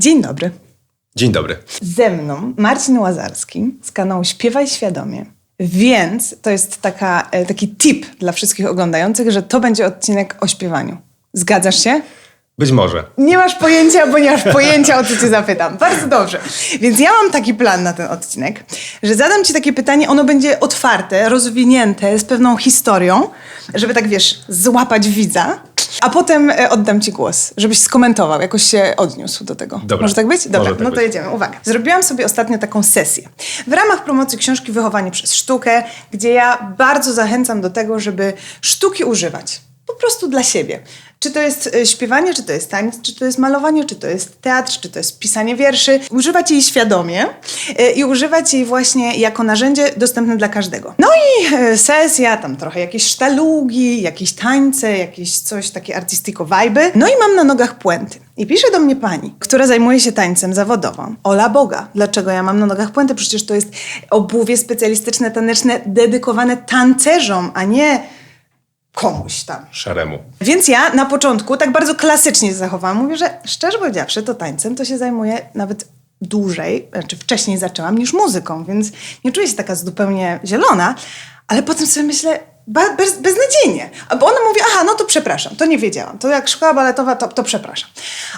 Dzień dobry. Dzień dobry. Ze mną Marcin Łazarski z kanału Śpiewaj Świadomie. Więc to jest taka, e, taki tip dla wszystkich oglądających, że to będzie odcinek o śpiewaniu. Zgadzasz się? Być może. Nie masz pojęcia, bo nie masz pojęcia, o co cię zapytam. Bardzo dobrze. Więc ja mam taki plan na ten odcinek, że zadam ci takie pytanie, ono będzie otwarte, rozwinięte, z pewną historią, żeby tak, wiesz, złapać widza, a potem e, oddam ci głos, żebyś skomentował, jakoś się odniósł do tego. Dobra. Może tak być? Dobra, tak no to być. jedziemy. Uwaga. Zrobiłam sobie ostatnio taką sesję w ramach promocji książki Wychowanie przez sztukę, gdzie ja bardzo zachęcam do tego, żeby sztuki używać. Po prostu dla siebie. Czy to jest e, śpiewanie, czy to jest taniec, czy to jest malowanie, czy to jest teatr, czy to jest pisanie wierszy. Używać jej świadomie e, i używać jej właśnie jako narzędzie dostępne dla każdego. No i e, sesja, tam trochę jakieś sztalugi, jakieś tańce, jakieś coś takie artistico vibe. No i mam na nogach puenty. I pisze do mnie pani, która zajmuje się tańcem zawodowo. Ola Boga. Dlaczego ja mam na nogach puenty? Przecież to jest obuwie specjalistyczne, taneczne, dedykowane tancerzom, a nie komuś tam. Szaremu. Więc ja na początku tak bardzo klasycznie się zachowałam. Mówię, że szczerze powiedziawszy, to tańcem to się zajmuję nawet dłużej, znaczy wcześniej zaczęłam niż muzyką, więc nie czuję się taka zupełnie zielona, ale potem sobie myślę, bez, beznadziejnie. Bo ona mówi, aha, no to przepraszam, to nie wiedziałam. To jak szkoła baletowa, to, to przepraszam.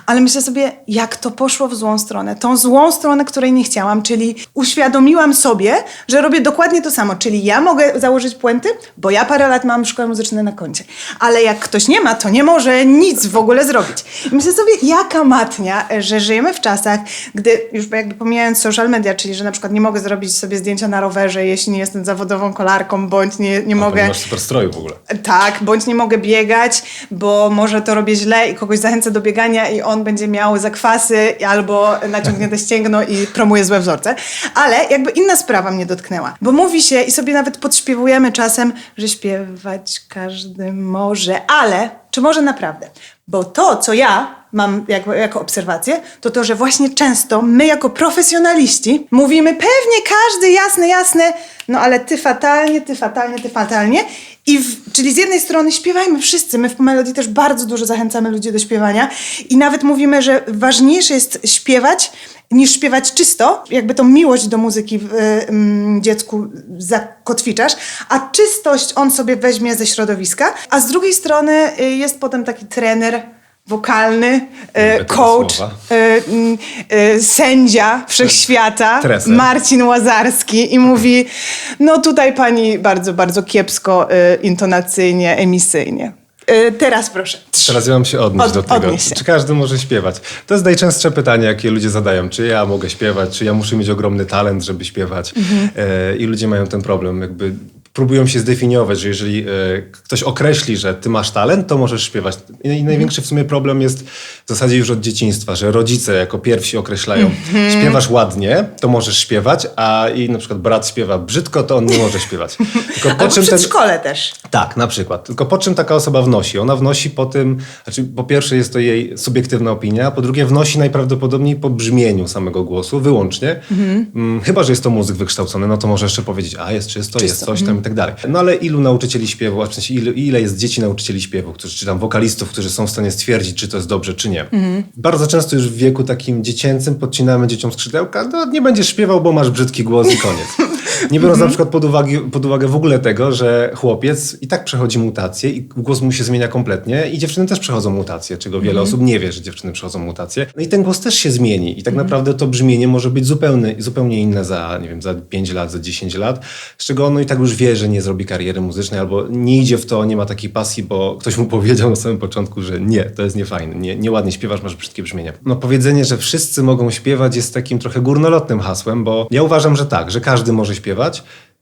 Ale myślę sobie, jak to poszło w złą stronę. Tą złą stronę, której nie chciałam, czyli uświadomiłam sobie, że robię dokładnie to samo. Czyli ja mogę założyć puenty, bo ja parę lat mam szkołę muzyczną na koncie. Ale jak ktoś nie ma, to nie może nic w ogóle zrobić. I myślę sobie, jaka matnia, że żyjemy w czasach, gdy już jakby pomijając social media, czyli że na przykład nie mogę zrobić sobie zdjęcia na rowerze, jeśli nie jestem zawodową kolarką, bądź nie, nie A mogę... Masz super stroju w ogóle. Tak, bądź nie mogę biegać, bo może to robię źle i kogoś zachęcę do biegania i on będzie miał zakwasy albo naciągnięte ścięgno i promuje złe wzorce. Ale jakby inna sprawa mnie dotknęła, bo mówi się i sobie nawet podśpiewujemy czasem, że śpiewać każdy może, ale czy może naprawdę? Bo to, co ja mam jako, jako obserwację, to to, że właśnie często my jako profesjonaliści mówimy pewnie każdy, jasne, jasne, no ale ty fatalnie, ty fatalnie, ty fatalnie. I w, czyli z jednej strony śpiewajmy wszyscy, my w Melodii też bardzo dużo zachęcamy ludzi do śpiewania i nawet mówimy, że ważniejsze jest śpiewać niż śpiewać czysto, jakby tą miłość do muzyki w y, dziecku zakotwiczasz, a czystość on sobie weźmie ze środowiska, a z drugiej strony y, jest potem taki trener wokalny, tego coach, mm, y, sędzia wszechświata, Treser. Marcin Łazarski i mówi, no tutaj pani bardzo, bardzo kiepsko y, intonacyjnie, emisyjnie. Y, teraz proszę. Teraz ja mam się odnieść Od- do tego. odnieś się. Czy każdy może śpiewać? To jest najczęstsze pytanie, jakie ludzie zadają. Czy ja mogę śpiewać? Czy ja muszę mieć ogromny talent, żeby śpiewać? Mhm. E, I ludzie mają ten problem. Jakby próbują się zdefiniować, że jeżeli e, ktoś określi, że ty masz talent, to możesz śpiewać. I, największy w sumie problem jest w zasadzie już od dzieciństwa, że rodzice jako pierwsi określają, Mhm. śpiewasz ładnie, to możesz śpiewać, a i na przykład brat śpiewa brzydko, to on nie może śpiewać. Tylko po Albo czym ten, przedszkole też. tak, na przykład. Tylko po czym taka osoba wnosi? Ona wnosi po tym, znaczy po pierwsze jest to jej subiektywna opinia, a po drugie wnosi najprawdopodobniej po brzmieniu samego głosu, wyłącznie. Mm, chyba, że jest to muzyk wykształcony, no to może jeszcze powiedzieć, a jest czysto, jest coś tam i tak dalej. No ale ilu nauczycieli śpiewu, a w sensie ile, ile jest dzieci nauczycieli śpiewu, którzy, czy tam wokalistów, którzy są w stanie stwierdzić, czy to jest dobrze, czy nie. Bardzo często już w wieku takim dziecięcym podcinamy dzieciom skrzydełka, no nie będziesz śpiewał, bo masz brzydki głos i koniec. Nie biorąc na przykład pod uwagę, pod uwagę w ogóle tego, że chłopiec i tak przechodzi mutację i głos mu się zmienia kompletnie i dziewczyny też przechodzą mutacje, czego wiele osób nie wie, że dziewczyny przechodzą mutacje. No i ten głos też się zmieni i tak naprawdę to brzmienie może być zupełnie, zupełnie inne za, nie wiem, za 5 lat, za 10 lat, z czego ono i tak już wie, że nie zrobi kariery muzycznej albo nie idzie w to, nie ma takiej pasji, bo ktoś mu powiedział na samym początku, że nie, to jest niefajne, nie, nieładnie śpiewasz, masz brzydkie brzmienie. No powiedzenie, że wszyscy mogą śpiewać jest takim trochę górnolotnym hasłem, bo ja uważam, że tak, że każdy może śpiewać,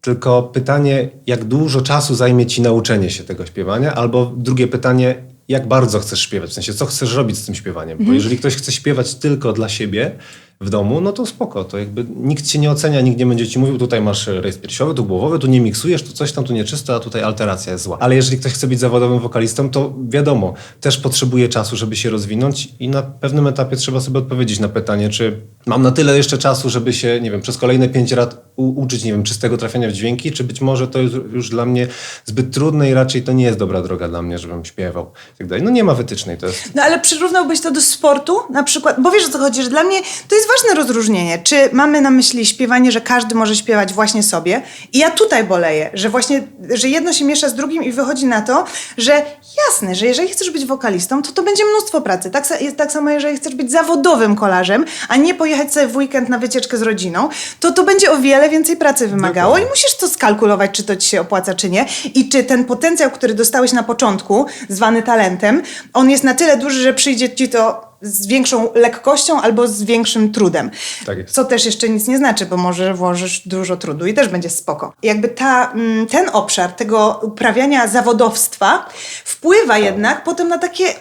tylko pytanie, jak dużo czasu zajmie ci nauczenie się tego śpiewania, albo drugie pytanie, jak bardzo chcesz śpiewać, w sensie co chcesz robić z tym śpiewaniem. Bo jeżeli ktoś chce śpiewać tylko dla siebie, w domu, no to spoko, to jakby nikt cię nie ocenia, nikt nie będzie ci mówił, tutaj masz rejs piersiowy, tu głowowy, tu nie miksujesz, tu coś tam, tu nieczysto, a tutaj alteracja jest zła. Ale jeżeli ktoś chce być zawodowym wokalistą, to wiadomo, też potrzebuje czasu, żeby się rozwinąć i na pewnym etapie trzeba sobie odpowiedzieć na pytanie, czy mam na tyle jeszcze czasu, żeby się, nie wiem, przez kolejne pięć lat uczyć, nie wiem, czystego trafienia w dźwięki, czy być może to jest już dla mnie zbyt trudne i raczej to nie jest dobra droga dla mnie, żebym śpiewał i tak dalej. No nie ma wytycznej, to jest No ale przyrównałbyś to do sportu na przykład, bo wiesz o co chodzi, że dla mnie to jest ważne rozróżnienie, czy mamy na myśli śpiewanie, że każdy może śpiewać właśnie sobie i ja tutaj boleję, że właśnie, że jedno się miesza z drugim i wychodzi na to, że jasne, że jeżeli chcesz być wokalistą, to to będzie mnóstwo pracy. Tak, jest tak samo, jeżeli chcesz być zawodowym kolarzem, a nie pojechać sobie w weekend na wycieczkę z rodziną, to to będzie o wiele więcej pracy wymagało Dokładnie. i musisz to skalkulować, czy to ci się opłaca, czy nie. I czy ten potencjał, który dostałeś na początku, zwany talentem, on jest na tyle duży, że przyjdzie ci to z większą lekkością albo z większym trudem. Tak. Co też jeszcze nic nie znaczy, bo może włożysz dużo trudu i też będzie spoko. Jakby ta, mm, ten obszar tego uprawiania zawodowstwa wpływa jednak potem na takie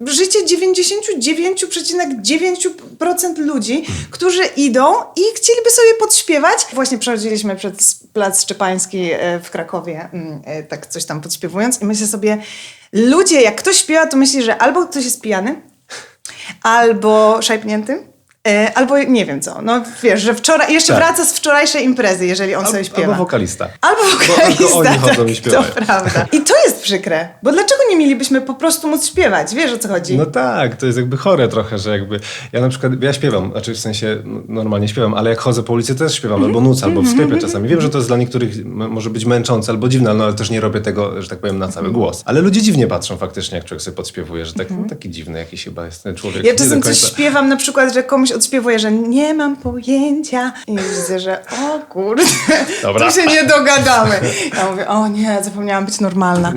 życie 99,9% ludzi, którzy idą i chcieliby sobie podśpiewać. Właśnie przechodziliśmy przez Plac Szczepański e, w Krakowie, mm, e, tak coś tam podśpiewując i myślę sobie, ludzie, jak ktoś śpiewa, to myśli, że albo ktoś jest pijany, albo szajpnięty, e, albo nie wiem co. No wiesz, że wczoraj, jeszcze Tak. wraca z wczorajszej imprezy, jeżeli on sobie śpiewa. albo wokalista. Albo Bo wokalista, tylko oni chodzą i tak, śpiewają. to prawda. I to jest przykre, bo dlaczego nie mielibyśmy po prostu móc śpiewać? Wiesz o co chodzi? No tak, to jest jakby chore trochę, że jakby ja na przykład, ja śpiewam, znaczy w sensie no, normalnie śpiewam, ale jak chodzę po ulicy też śpiewam, albo nucę, albo wskrypię czasami. Wiem, że to jest dla niektórych może być męczące albo dziwne, no ale też nie robię tego, że tak powiem, na cały głos. Ale ludzie dziwnie patrzą faktycznie, jak człowiek sobie podśpiewuje, że tak, no, taki dziwny jakiś chyba jest ten człowiek. Ja czasem coś śpiewam na przykład, że komuś odśpiewuję, że nie mam pojęcia i widzę, że o kurde, Dobra. tu się nie dogadamy. Ja mówię, o nie, zapomniałam być normalna.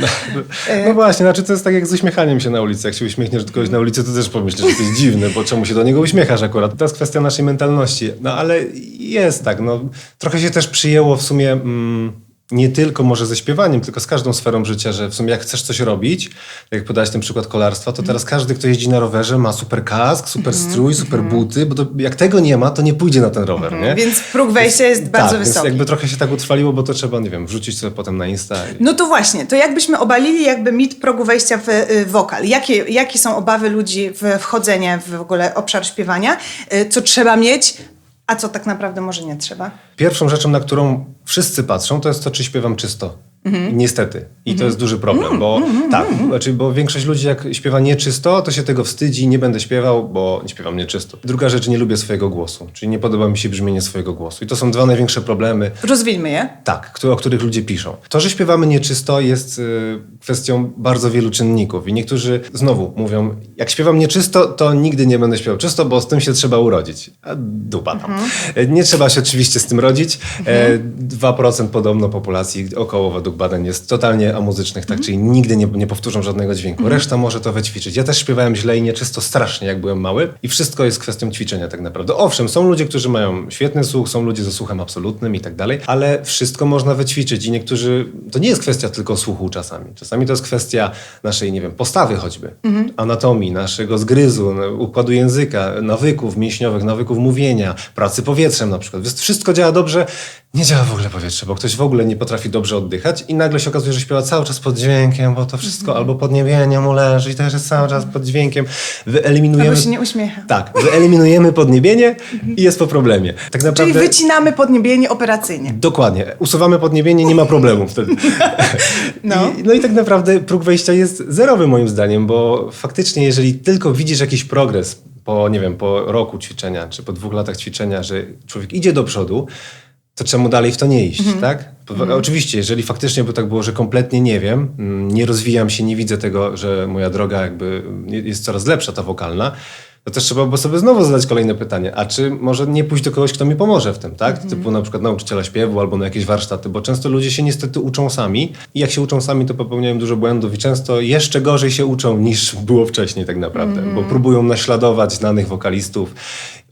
No właśnie, znaczy to jest tak jak z uśmiechaniem się na ulicy. Jak się uśmiechniesz do kogoś na ulicy, to też pomyślisz, że to jest dziwny, bo czemu się do niego uśmiechasz akurat. To jest kwestia naszej mentalności. No ale jest tak, no trochę się też przyjęło w sumie... Mm, nie tylko może ze śpiewaniem, tylko z każdą sferą życia, że w sumie jak chcesz coś robić, jak podałeś ten przykład kolarstwa, to teraz każdy, kto jeździ na rowerze, ma super kask, super strój, super buty, bo to, jak tego nie ma, to nie pójdzie na ten rower, nie? Więc próg wejścia jest bardzo tak, wysoki. Więc jakby trochę się tak utrwaliło, bo to trzeba, nie wiem, wrzucić sobie potem na Insta. I... No to właśnie, to jakbyśmy obalili jakby mit progu wejścia w y, wokal. Jakie, jakie są obawy ludzi w wchodzenie w ogóle obszar śpiewania? Y, co trzeba mieć, a co tak naprawdę może nie trzeba? Pierwszą rzeczą, na którą wszyscy patrzą, to jest to, czy śpiewam czysto. Niestety. I to jest duży problem, bo tak, znaczy, bo większość ludzi jak śpiewa nieczysto, to się tego wstydzi, nie będę śpiewał, bo nie śpiewam nieczysto. Druga rzecz, nie lubię swojego głosu, czyli nie podoba mi się brzmienie swojego głosu. I to są dwa największe problemy, Rozwijmy je. tak, które, o których ludzie piszą. To, że śpiewamy nieczysto jest y, kwestią bardzo wielu czynników i niektórzy znowu mówią, jak śpiewam nieczysto, to nigdy nie będę śpiewał czysto, bo z tym się trzeba urodzić. A dupa tam. E, Nie trzeba się oczywiście z tym rodzić. E, 2% podobno populacji około według badań jest totalnie amuzycznych, tak, czyli nigdy nie, nie powtórzą żadnego dźwięku. Reszta może to wyćwiczyć. Ja też śpiewałem źle i nieczysto strasznie, jak byłem mały i wszystko jest kwestią ćwiczenia tak naprawdę. Owszem, są ludzie, którzy mają świetny słuch, są ludzie ze słuchem absolutnym i tak dalej, ale wszystko można wyćwiczyć i niektórzy, to nie jest kwestia tylko słuchu czasami. Czasami to jest kwestia naszej, nie wiem, postawy choćby, anatomii, naszego zgryzu, no, układu języka, nawyków mięśniowych, nawyków mówienia, pracy powietrzem na przykład. Wszystko działa dobrze, nie działa w ogóle powietrze, bo ktoś w ogóle nie potrafi dobrze oddychać i nagle się okazuje, że śpiewa cały czas pod dźwiękiem, bo to wszystko albo podniebienie mu leży i też jest cały czas pod dźwiękiem. Wyeliminujemy... Albo się nie uśmiecha. Tak, wyeliminujemy podniebienie i jest po problemie. Tak Czyli naprawdę... wycinamy podniebienie operacyjnie. Dokładnie. Usuwamy podniebienie, nie ma problemu wtedy. No. I, no i tak naprawdę próg wejścia jest zerowy moim zdaniem, bo faktycznie jeżeli tylko widzisz jakiś progres po, nie wiem, po roku ćwiczenia, czy po dwóch latach ćwiczenia, że człowiek idzie do przodu, to czemu dalej w to nie iść, tak? Po- Oczywiście, jeżeli faktycznie by tak było, że kompletnie nie wiem, mm, nie rozwijam się, nie widzę tego, że moja droga jakby jest coraz lepsza, ta wokalna, to też trzeba by sobie znowu zadać kolejne pytanie, a czy może nie pójść do kogoś, kto mi pomoże w tym, tak? Typu na przykład nauczyciela śpiewu albo na jakieś warsztaty, bo często ludzie się niestety uczą sami i jak się uczą sami, to popełniają dużo błędów i często jeszcze gorzej się uczą niż było wcześniej tak naprawdę, bo próbują naśladować znanych wokalistów.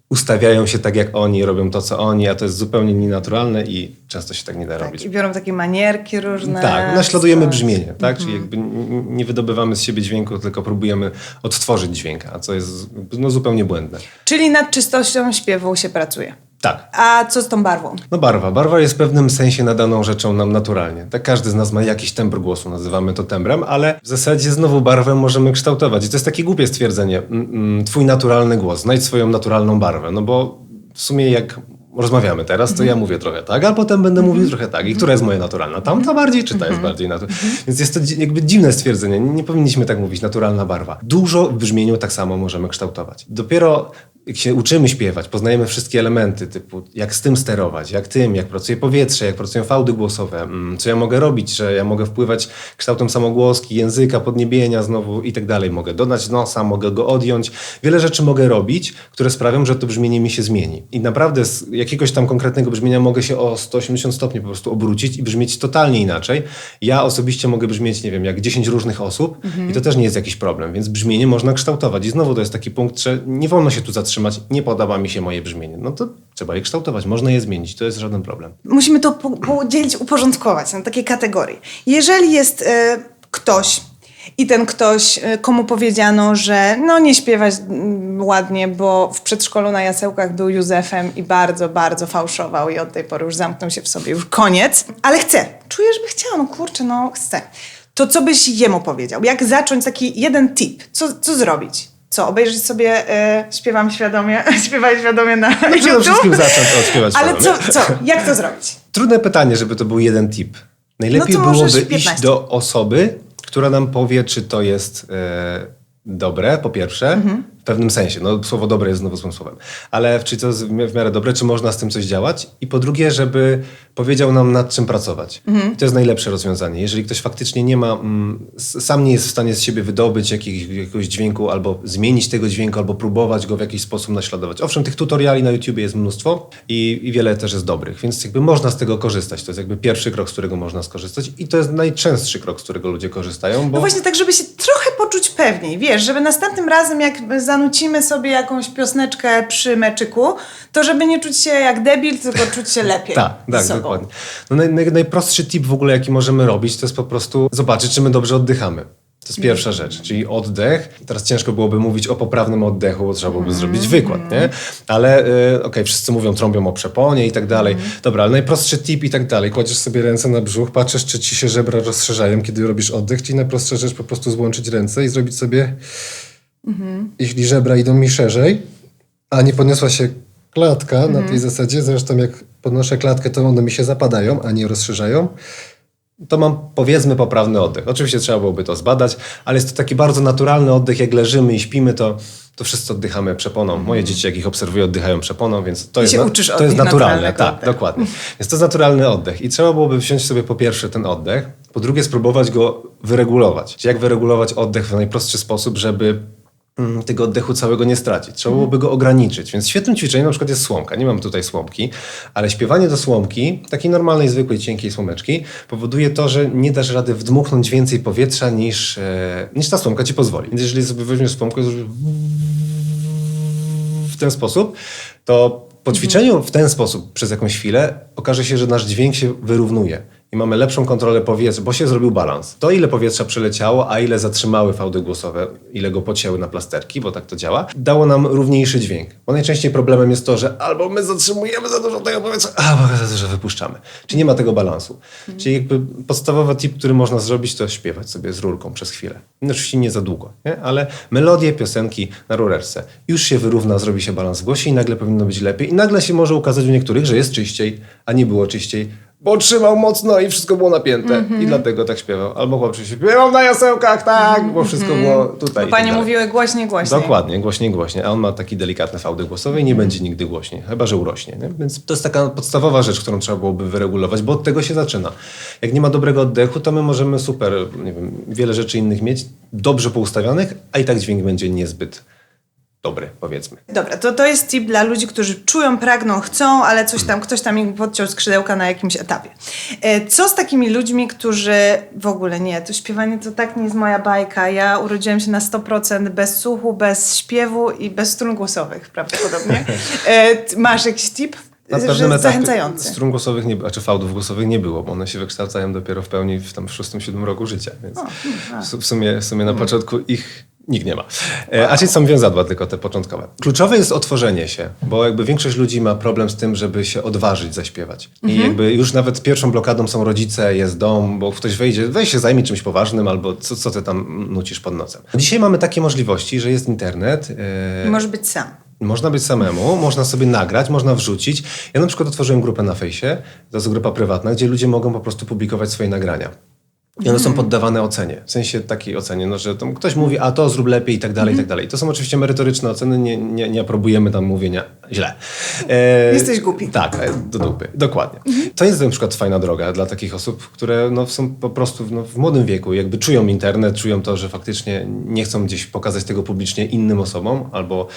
Ustawiają się tak jak oni, robią to co oni, a to jest zupełnie nienaturalne i często się tak nie da Tak, robić. I biorą takie manierki różne. Tak, naśladujemy brzmienie, tak? Czyli jakby n- nie wydobywamy z siebie dźwięku, tylko próbujemy odtworzyć dźwięk, a co jest no, zupełnie błędne. Czyli nad czystością śpiewu się pracuje. Tak. A co z tą barwą? No barwa. Barwa jest w pewnym sensie nadaną rzeczą nam naturalnie. Tak każdy z nas ma jakiś tembr głosu, nazywamy to tembrem, ale w zasadzie znowu barwę możemy kształtować. I to jest takie głupie stwierdzenie. Mm, mm, Twój naturalny głos, znajdź swoją naturalną barwę. No bo w sumie jak rozmawiamy teraz, to ja mówię trochę tak, a potem będę mówił trochę tak. I która jest moja naturalna? Tamta bardziej, czy ta jest bardziej naturalna? Więc jest to jakby dziwne stwierdzenie. Nie powinniśmy tak mówić, naturalna barwa. Dużo w brzmieniu tak samo możemy kształtować. Dopiero się uczymy śpiewać, poznajemy wszystkie elementy, typu jak z tym sterować, jak tym, jak pracuje powietrze, jak pracują fałdy głosowe, mm, co ja mogę robić, że ja mogę wpływać kształtem samogłoski, języka, podniebienia znowu i tak dalej. Mogę dodać nosa, mogę go odjąć. Wiele rzeczy mogę robić, które sprawią, że to brzmienie mi się zmieni. I naprawdę z jakiegoś tam konkretnego brzmienia mogę się o 180 stopni po prostu obrócić i brzmieć totalnie inaczej. Ja osobiście mogę brzmieć, nie wiem, jak 10 różnych osób i to też nie jest jakiś problem, więc brzmienie można kształtować. I znowu to jest taki punkt, że nie wolno się tu zatrzymać, nie podoba mi się moje brzmienie. No to trzeba je kształtować, można je zmienić, to jest żaden problem. Musimy to po- podzielić, uporządkować na takie kategorie. Jeżeli jest e, ktoś i ten ktoś, e, komu powiedziano, że no nie śpiewać mm, ładnie, bo w przedszkolu na Jasełkach był Józefem i bardzo, bardzo fałszował i od tej pory już zamknął się w sobie, już koniec, ale chce. Czuję, żeby chciał, no kurczę, no chcę. To co byś jemu powiedział? Jak zacząć taki jeden tip? Co, co zrobić? Co, obejrzeć sobie e, Śpiewam świadomie, śpiewaj świadomie na No przede YouTube? wszystkim zacząć odśpiewać Ale co, świadomie. co, jak to zrobić? Trudne pytanie, żeby to był jeden tip. Najlepiej No byłoby 15. iść do osoby, która nam powie, czy to jest e, dobre, po pierwsze, Mhm. W pewnym sensie. No, słowo dobre jest znowu złym słowem. Ale czy to jest w mi- w miarę dobre, czy można z tym coś działać? I po drugie, żeby powiedział nam, nad czym pracować. Mhm. To jest najlepsze rozwiązanie. Jeżeli ktoś faktycznie nie ma, mm, sam nie jest w stanie z siebie wydobyć jakiegoś, jakiegoś dźwięku, albo zmienić tego dźwięku, albo próbować go w jakiś sposób naśladować. Owszem, tych tutoriali na YouTubie jest mnóstwo i, i wiele też jest dobrych, więc jakby można z tego korzystać. To jest jakby pierwszy krok, z którego można skorzystać i to jest najczęstszy krok, z którego ludzie korzystają, bo No właśnie tak, żeby się trochę poczuć pewniej, wiesz, żeby następnym razem jak zanucimy sobie jakąś piosneczkę przy meczyku, to żeby nie czuć się jak debil, tylko czuć się lepiej Tak, tak, dokładnie. No naj, naj, najprostszy tip w ogóle, jaki możemy robić, to jest po prostu zobaczyć, czy my dobrze oddychamy. To jest pierwsza rzecz, czyli oddech. Teraz ciężko byłoby mówić o poprawnym oddechu, bo trzeba byłoby zrobić wykład, nie? Ale y, okej, wszyscy mówią, trąbią o przeponie i tak dalej. Dobra, ale najprostszy tip i tak dalej. Kładziesz sobie ręce na brzuch, patrzysz, czy ci się żebra rozszerzają, kiedy robisz oddech, czyli najprostsza rzecz po prostu złączyć ręce i zrobić sobie, jeśli żebra idą mi szerzej, a nie podniosła się klatka na tej zasadzie, zresztą jak podnoszę klatkę, to one mi się zapadają, a nie rozszerzają, to mam powiedzmy poprawny oddech. Oczywiście trzeba byłoby to zbadać, ale jest to taki bardzo naturalny oddech, jak leżymy i śpimy, to, to wszyscy oddychamy przeponą. Moje dzieci, jak ich obserwuję, oddychają przeponą, więc to I jest, uczysz to jest naturalne. Tak, dokładnie. Więc to jest naturalny oddech i trzeba byłoby wziąć sobie po pierwsze ten oddech, po drugie spróbować go wyregulować. Czyli jak wyregulować oddech w najprostszy sposób, żeby tego oddechu całego nie stracić. Trzeba byłoby go ograniczyć. Więc świetnym ćwiczeniem na przykład jest słomka. Nie mam tutaj słomki, ale śpiewanie do słomki, takiej normalnej, zwykłej, cienkiej słomeczki, powoduje to, że nie dasz rady wdmuchnąć więcej powietrza niż, e, niż ta słomka ci pozwoli. Więc jeżeli sobie weźmiesz słomkę, w ten sposób, to po ćwiczeniu w ten sposób przez jakąś chwilę okaże się, że nasz dźwięk się wyrównuje i mamy lepszą kontrolę powietrza, bo się zrobił balans. To, ile powietrza przeleciało, a ile zatrzymały fałdy głosowe, ile go pocięły na plasterki, bo tak to działa, dało nam równiejszy dźwięk. Bo najczęściej problemem jest to, że albo my zatrzymujemy za dużo tego powietrza, albo za dużo wypuszczamy. Czyli nie ma tego balansu. Czyli jakby podstawowy tip, który można zrobić, to śpiewać sobie z rurką przez chwilę. No, oczywiście nie za długo, nie? ale melodie, piosenki na rurerce. Już się wyrówna, zrobi się balans w głosie i nagle powinno być lepiej. I nagle się może ukazać u niektórych, że jest czyściej, a nie było czyściej, bo trzymał mocno i wszystko było napięte i dlatego tak śpiewał. Albo chłopczy się śpiewał na jasełkach, tak, bo wszystko było tutaj. Bo tak panie dalej. mówiły głośniej, głośniej. Dokładnie, głośniej, głośniej. A on ma taki delikatne fałdy głosowe i nie będzie nigdy głośniej, chyba że urośnie. Nie? Więc to jest taka podstawowa rzecz, którą trzeba byłoby wyregulować, bo od tego się zaczyna. Jak nie ma dobrego oddechu, to my możemy super, nie wiem, wiele rzeczy innych mieć, dobrze poustawionych, a i tak dźwięk będzie niezbyt dobry, powiedzmy. Dobra, to, to jest tip dla ludzi, którzy czują, pragną, chcą, ale coś tam, ktoś tam im podciął skrzydełka na jakimś etapie. E, Co z takimi ludźmi, którzy w ogóle nie, to śpiewanie to tak nie jest moja bajka. Ja urodziłem się na 100% bez słuchu, bez śpiewu i bez strun głosowych prawdopodobnie. E, Masz jakiś tip? Na pewnym etapie zachęcający. strun głosowych, nie, znaczy fałdów głosowych nie było, bo one się wykształcają dopiero w pełni w tam w szóstym, siódmym roku życia, więc w, su- w sumie, w sumie na początku ich nikt nie ma. E, a czyli są wiązadła tylko te początkowe. Kluczowe jest otworzenie się, bo jakby większość ludzi ma problem z tym, żeby się odważyć zaśpiewać. I jakby już nawet pierwszą blokadą są rodzice, jest dom, bo ktoś wejdzie, weź się zajmij czymś poważnym albo co, co ty tam nucisz pod nosem. Dzisiaj mamy takie możliwości, że jest internet. e, Może być sam. można być samemu, można sobie nagrać, można wrzucić. Ja na przykład otworzyłem grupę na fejsie, to jest grupa prywatna, gdzie ludzie mogą po prostu publikować swoje nagrania. I one są poddawane ocenie, w sensie takiej ocenie, no, że tam ktoś mówi, a to zrób lepiej i tak dalej, i tak dalej. To są oczywiście merytoryczne oceny, nie, nie, nie aprobujemy tam mówienia źle. E, Jesteś głupi. Tak, e, do dupy, dokładnie. To jest na przykład fajna droga dla takich osób, które no, są po prostu no, w młodym wieku, jakby czują internet, czują to, że faktycznie nie chcą gdzieś pokazać tego publicznie innym osobom albo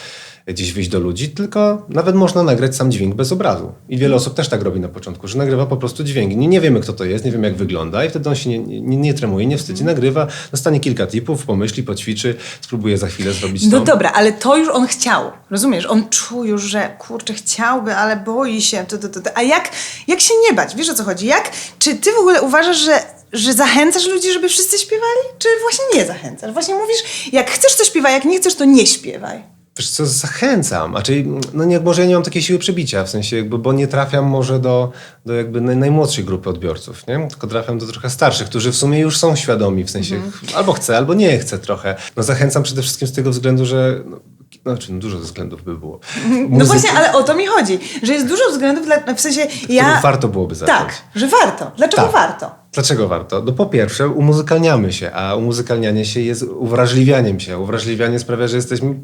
gdzieś wyjść do ludzi, tylko nawet można nagrać sam dźwięk bez obrazu. I wiele osób też tak robi na początku, że nagrywa po prostu dźwięk. Nie, nie wiemy, kto to jest, nie wiemy, jak wygląda i wtedy on się nie, nie, nie tremuje, nie wstydzi, nagrywa, dostanie kilka tipów, pomyśli, poćwiczy, spróbuje za chwilę zrobić No to. dobra, ale to już on chciał. Rozumiesz? On czuł już, że kurczę, chciałby, ale boi się. To, to, to, to. A jak, jak się nie bać? Wiesz o co chodzi? Jak, czy ty w ogóle uważasz, że, że zachęcasz ludzi, żeby wszyscy śpiewali? Czy właśnie nie zachęcasz? Właśnie mówisz, jak chcesz, to śpiewaj, jak nie chcesz, to nie śpiewaj. Wiesz co, zachęcam, a czyli, no nie, może ja nie mam takiej siły przebicia, w sensie jakby, bo nie trafiam może do, do jakby naj, najmłodszej grupy odbiorców, nie? Tylko trafiam do trochę starszych, którzy w sumie już są świadomi, w sensie albo chcę, albo nie chcę trochę. No zachęcam przede wszystkim z tego względu, że, no, znaczy no, dużo względów by było. No właśnie, ale o to mi chodzi, że jest dużo względów, dla, w sensie ja... warto byłoby zacząć. Tak, że warto. Dlaczego Tak. warto? Dlaczego warto? No po pierwsze, umuzykalniamy się, a umuzykalnianie się jest uwrażliwianiem się. Uwrażliwianie sprawia, że jesteśmy,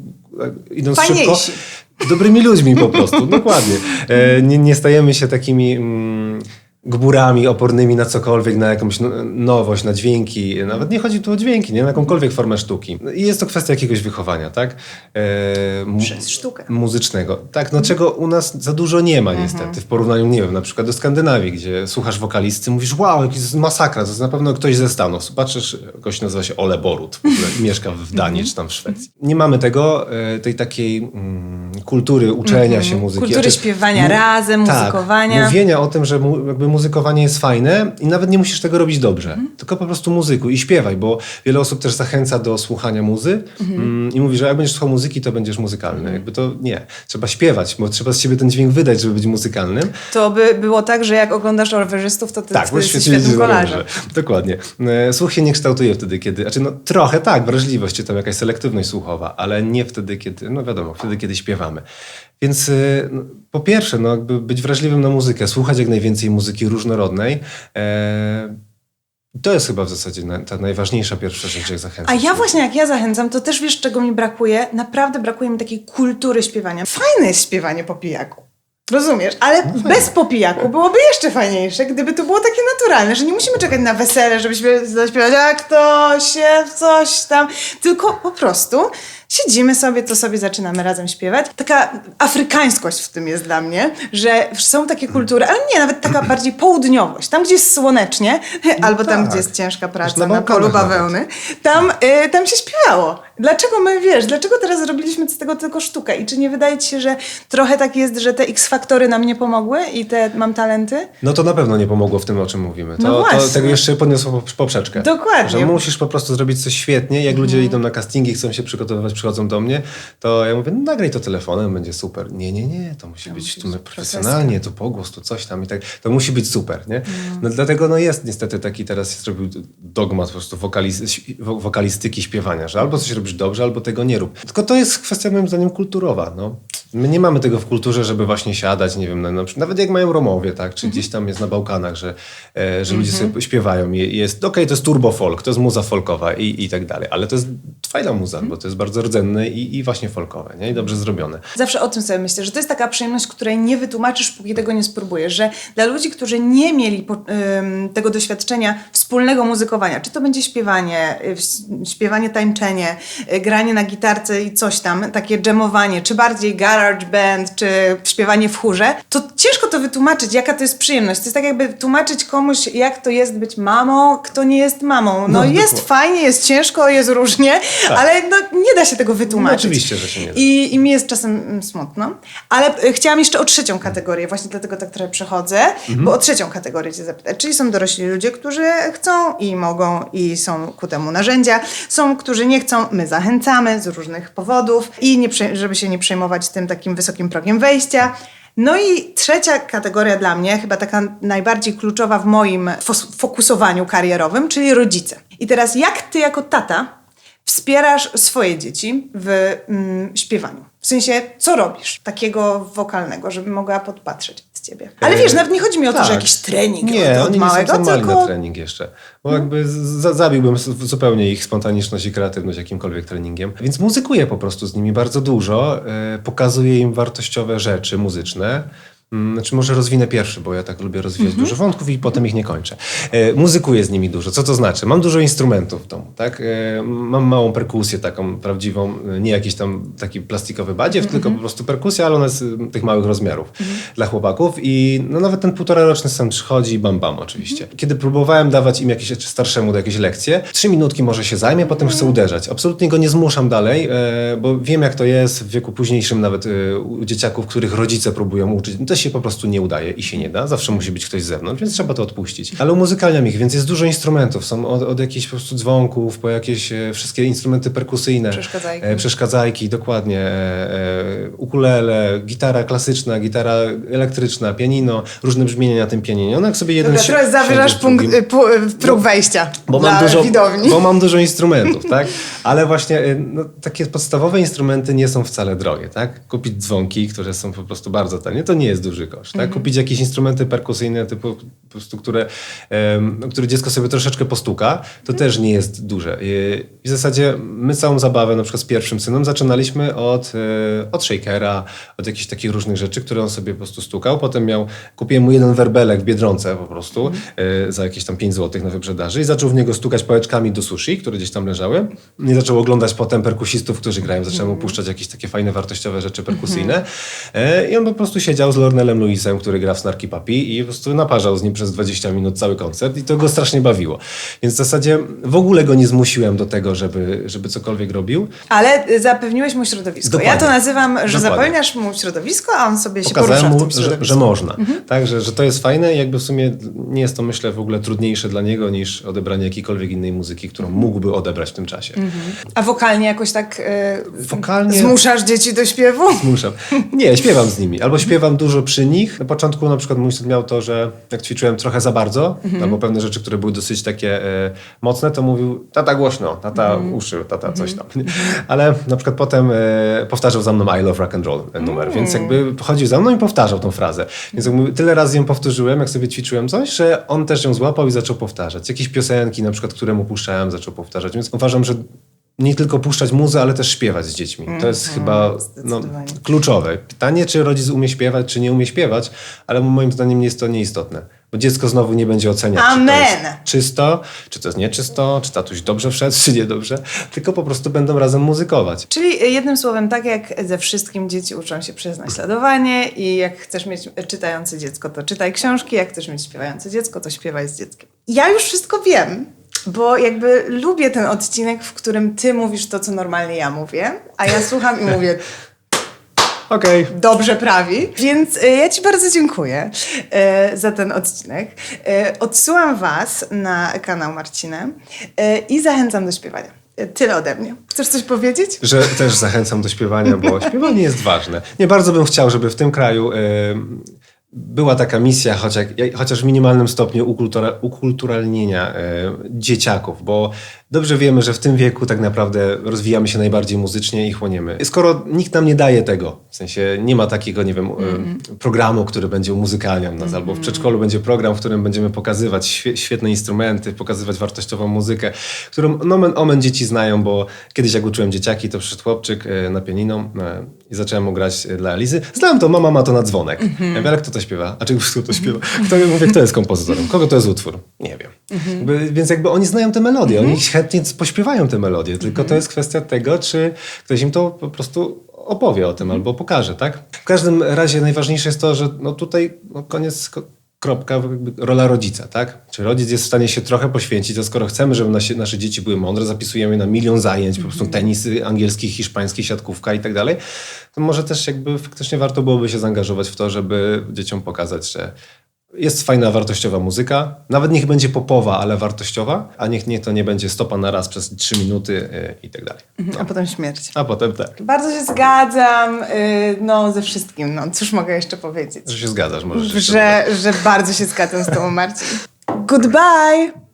e, idąc Fajniejsi. szybko, dobrymi ludźmi po prostu, dokładnie. E, nie, nie stajemy się takimi mm, gburami opornymi na cokolwiek, na jakąś no, nowość, na dźwięki. Nawet nie chodzi tu o dźwięki, nie? Na jakąkolwiek formę sztuki. I jest to kwestia jakiegoś wychowania, tak? E, Przez sztukę. muzycznego. Tak, no czego u nas za dużo nie ma niestety, w porównaniu, nie wiem, na przykład do Skandynawii, gdzie słuchasz wokalisty, mówisz, wow, jaki to jest masakra, to jest na pewno ktoś ze Stanów. Patrzysz, gość nazywa się Ole Borut, mieszka w Danii czy tam w Szwecji. Nie mamy tego, e, tej takiej mm, kultury uczenia się muzyki. Kultury Znaczy, śpiewania razem, tak, muzykowania. mówienia o tym, że mu, jakby muzykowanie jest fajne i nawet nie musisz tego robić dobrze, Mhm. tylko po prostu muzykuj i śpiewaj, bo wiele osób też zachęca do słuchania muzy Mhm. mm, i mówi, że jak będziesz słuchał muzyki, to będziesz muzykalny. Jakby to nie. Trzeba śpiewać, bo trzeba z siebie ten dźwięk wydać, żeby być muzykalnym. To by było tak, że jak oglądasz rowerzystów, to ty Tak, bo jesteś świetnym kolarzem. dobrze. Dokładnie. E, Słuch się nie kształtuje wtedy, kiedy... Znaczy, no trochę tak, wrażliwość, czy tam jakaś selektywność słuchowa, ale nie wtedy, kiedy... No wiadomo, wtedy, kiedy śpiewamy. Więc e, no, po pierwsze, no jakby być wrażliwym na muzykę, słuchać jak najwięcej muzyki różnorodnej. E, to jest chyba w zasadzie ta najważniejsza pierwsza rzecz, jak zachęcać. A ja właśnie jak ja zachęcam, to też wiesz, czego mi brakuje? Naprawdę brakuje mi takiej kultury śpiewania. Fajne jest śpiewanie po pijaku. Rozumiesz? Ale bez popijaku byłoby jeszcze fajniejsze, gdyby to było takie naturalne, że nie musimy czekać na wesele, żeby śpiewać, zaśpiewać, jak to się coś tam, tylko po prostu siedzimy sobie, to sobie zaczynamy razem śpiewać. Taka afrykańskość w tym jest dla mnie, że są takie kultury, ale nie, nawet taka bardziej południowość. Tam, gdzie jest słonecznie, albo tam, tak. gdzie jest ciężka praca na na, polu bawełny, tam, y, tam się śpiewało. Dlaczego my, wiesz, dlaczego teraz zrobiliśmy z tego tylko sztukę? I czy nie wydaje ci się, że trochę tak jest, że te X-faktory nam nie pomogły i te mam talenty? No to na pewno nie pomogło w tym, o czym mówimy. To, No to właśnie. tego jeszcze podniosło pop- poprzeczkę. Dokładnie. Że musisz po prostu zrobić coś świetnie. Jak ludzie idą na castingi, chcą się przygotowywać, przychodzą do mnie, to ja mówię, no nagraj to telefonem, będzie super. Nie, nie, nie, to musi być musi tu być profesjonalnie, tu pogłos, tu coś tam i tak. To musi być super, nie? No dlatego no jest niestety taki, teraz się zrobił dogmat po prostu wokalis- wo- wokalistyki, śpiewania, że albo coś robisz dobrze, albo tego nie rób. Tylko to jest kwestia moim zdaniem kulturowa, no. My nie mamy tego w kulturze, żeby właśnie siadać, nie wiem, na, na, nawet jak mają Romowie, tak, czy gdzieś tam jest na Bałkanach, że, e, że ludzie sobie śpiewają. i Jest, okej, to jest turbo folk, to jest muza folkowa i, i tak dalej, ale to jest fajna muza, bo to jest bardzo rdzenne i, i właśnie folkowe, nie? I dobrze zrobione. Zawsze o tym sobie myślę, że to jest taka przyjemność, której nie wytłumaczysz, póki tego nie spróbujesz. Że dla ludzi, którzy nie mieli po, ym, tego doświadczenia wspólnego muzykowania, czy to będzie śpiewanie, y, śpiewanie, tańczenie, y, granie na gitarce i coś tam, takie dżemowanie, czy bardziej garage band, czy śpiewanie w chórze, to ciężko to wytłumaczyć, jaka to jest przyjemność. To jest tak jakby tłumaczyć komuś, jak to jest być mamą, kto nie jest mamą. No, No, jest dokładnie. fajnie, jest ciężko, jest różnie, ale no, nie da się tego wytłumaczyć. No, oczywiście, że się nie da. I, I mi jest czasem mm, smutno. Ale y, chciałam jeszcze o trzecią kategorię, właśnie dlatego tak trochę przechodzę, Mhm. bo o trzecią kategorię cię zapytać. Czyli są dorośli ludzie, którzy chcą i mogą i są ku temu narzędzia. Są, którzy nie chcą, my zachęcamy z różnych powodów i nie, żeby się nie przejmować tym takim wysokim progiem wejścia. No i trzecia kategoria dla mnie, chyba taka najbardziej kluczowa w moim fokusowaniu karierowym, czyli rodzice. I teraz jak ty jako tata wspierasz swoje dzieci w mm, śpiewaniu? W sensie, co robisz takiego wokalnego, żeby mogła podpatrzeć z ciebie? Ale wiesz, nawet nie chodzi mi o to, że Tak. jakiś trening Nie, od, od oni małego, nie są tylko... na trening jeszcze. Bo jakby z- zabiłbym zupełnie ich spontaniczność i kreatywność jakimkolwiek treningiem. Więc muzykuję po prostu z nimi bardzo dużo. E, pokazuję im wartościowe rzeczy muzyczne. Mm, Znaczy może rozwinę pierwszy, bo ja tak lubię rozwijać Mhm. dużo wątków i potem ich nie kończę. E, muzykuję z nimi dużo. Co to znaczy? Mam dużo instrumentów w domu, tak? E, mam małą perkusję taką prawdziwą, e, nie jakiś tam taki plastikowy badziew, tylko po prostu perkusja, ale ona jest e, tych małych rozmiarów dla chłopaków i no, nawet ten półtora roczny syn przychodzi bam bam oczywiście. Kiedy próbowałem dawać im jakieś, czy starszemu do jakieś lekcje, trzy minutki może się zajmie, potem chce uderzać. Absolutnie go nie zmuszam dalej, e, bo wiem jak to jest w wieku późniejszym nawet e, u dzieciaków, których rodzice próbują uczyć. Się po prostu nie udaje i się nie da. Zawsze musi być ktoś z zewnątrz, więc trzeba to odpuścić. Ale umuzykalniam ich, więc jest dużo instrumentów. Są od, od jakichś po prostu dzwonków, po jakieś e, wszystkie instrumenty perkusyjne. Przeszkadzajki. E, przeszkadzajki, dokładnie. E, e, ukulele, gitara klasyczna, gitara elektryczna, pianino, różne brzmienia na tym pianinie. One jak sobie jeden Dobra, trochę zawyżasz punkt, pu, y, próg wejścia bo dla mam, dużo, widowni. bo mam dużo instrumentów, tak? Ale właśnie no, takie podstawowe instrumenty nie są wcale drogie, tak? Kupić dzwonki, które są po prostu bardzo tanie, to nie jest duży koszt, tak? Kupić jakieś instrumenty perkusyjne, typu, po prostu, które, em, które dziecko sobie troszeczkę postuka, to też nie jest duże. I w zasadzie my całą zabawę, na przykład z pierwszym synem, zaczynaliśmy od, e, od shakera, od jakichś takich różnych rzeczy, które on sobie po prostu stukał. Potem miał, kupiłem mu jeden werbelek w Biedronce po prostu e, za jakieś tam 5 złotych na wyprzedaży i zaczął w niego stukać pałeczkami do sushi, które gdzieś tam leżały. I zaczął oglądać potem perkusistów, którzy grają. Zacząłem mu puszczać jakieś takie fajne, wartościowe rzeczy perkusyjne. E, I on po prostu siedział z Lornelem Lewisem, który gra w Snarky Papi i po prostu naparzał z nim przez 20 minut cały koncert i to go strasznie bawiło. Więc w zasadzie w ogóle go nie zmusiłem do tego, żeby, żeby cokolwiek robił. Ale zapewniłeś mu środowisko. Ja Dokładnie. to nazywam, że Dokładnie. zapewniasz mu środowisko, a on sobie się Pokazałem porusza mu, że, że można. Tak, że, że to jest fajne i jakby w sumie nie jest to myślę w ogóle trudniejsze dla niego niż odebranie jakiejkolwiek innej muzyki, którą mógłby odebrać w tym czasie. A wokalnie jakoś tak y, Wokalnie- zmuszasz dzieci do śpiewu? Muszę. Nie, śpiewam z nimi. Albo śpiewam dużo przy nich. Na początku na przykład mój syn miał to, że jak ćwiczyłem trochę za bardzo, albo pewne rzeczy, które były dosyć takie e, mocne, to mówił tata głośno, tata uszy, tata coś tam. Ale na przykład potem e, powtarzał za mną I love rock and roll numer, więc jakby chodził za mną i powtarzał tą frazę. Więc jakby tyle razy ją powtórzyłem, jak sobie ćwiczyłem coś, że on też ją złapał i zaczął powtarzać. Jakieś piosenki na przykład, które mu puszczałem, zaczął powtarzać. Więc uważam, że nie tylko puszczać muzę, ale też śpiewać z dziećmi. To jest chyba no, kluczowe. Pytanie, czy rodzic umie śpiewać, czy nie umie śpiewać, ale moim zdaniem jest to nieistotne. Bo dziecko znowu nie będzie oceniać, czy to Amen. jest czysto, czy to jest nieczysto, czy tatuś dobrze wszedł, czy niedobrze, tylko po prostu będą razem muzykować. Czyli y, jednym słowem, tak jak ze wszystkim dzieci uczą się przez naśladowanie i jak chcesz mieć czytające dziecko, to czytaj książki, jak chcesz mieć śpiewające dziecko, to śpiewaj z dzieckiem. Ja już wszystko wiem, bo jakby lubię ten odcinek, w którym ty mówisz to, co normalnie ja mówię, a ja słucham i mówię, Okej. dobrze prawi. Więc y, ja Ci bardzo dziękuję y, za ten odcinek. Y, odsyłam Was na kanał Marcinę i zachęcam do śpiewania. Tyle ode mnie. Chcesz coś powiedzieć? Że też zachęcam do śpiewania, bo śpiewanie jest ważne. Nie bardzo bym chciał, żeby w tym kraju... była taka misja, chociaż, chociaż w minimalnym stopniu ukultura, ukulturalnienia e, dzieciaków, bo dobrze wiemy, że w tym wieku tak naprawdę rozwijamy się najbardziej muzycznie i chłoniemy. Skoro nikt nam nie daje tego, w sensie nie ma takiego, nie wiem, e, programu, który będzie umuzykalniał nas, albo w przedszkolu będzie program, w którym będziemy pokazywać świe, świetne instrumenty, pokazywać wartościową muzykę, którą nomen omen dzieci znają, bo kiedyś jak uczyłem dzieciaki, to przyszedł chłopczyk e, na pianino e, i zacząłem mu grać e, dla Elizy. Znałem to, mama ma to na dzwonek. Ja mówię, ale kto to śpiewa? A czy kto to śpiewa? Kto, mówię, kto jest kompozytorem? Kogo to jest utwór? Nie wiem. Jakby, więc jakby oni znają te melodie, oni chętnie pośpiewają te melodie, tylko to jest kwestia tego, czy ktoś im to po prostu opowie o tym albo pokaże, tak? W każdym razie najważniejsze jest to, że no tutaj no koniec, ko- kropka, rola rodzica, tak? Czy rodzic jest w stanie się trochę poświęcić, to skoro chcemy, żeby nasi, nasze dzieci były mądre, zapisujemy je na milion zajęć, po prostu tenis angielski, hiszpański, siatkówka i tak dalej, to może też jakby faktycznie warto byłoby się zaangażować w to, żeby dzieciom pokazać, że jest fajna, wartościowa muzyka. Nawet niech będzie popowa, ale wartościowa, a niech, niech to nie będzie stopa na raz przez trzy minuty yy, i tak dalej. A potem śmierć. A potem tak, Bardzo się zgadzam y, no, ze wszystkim. No, cóż mogę jeszcze powiedzieć? że się zgadzasz, możesz jeszcze Że, że bardzo się zgadzam z tobą, Marcin. Goodbye!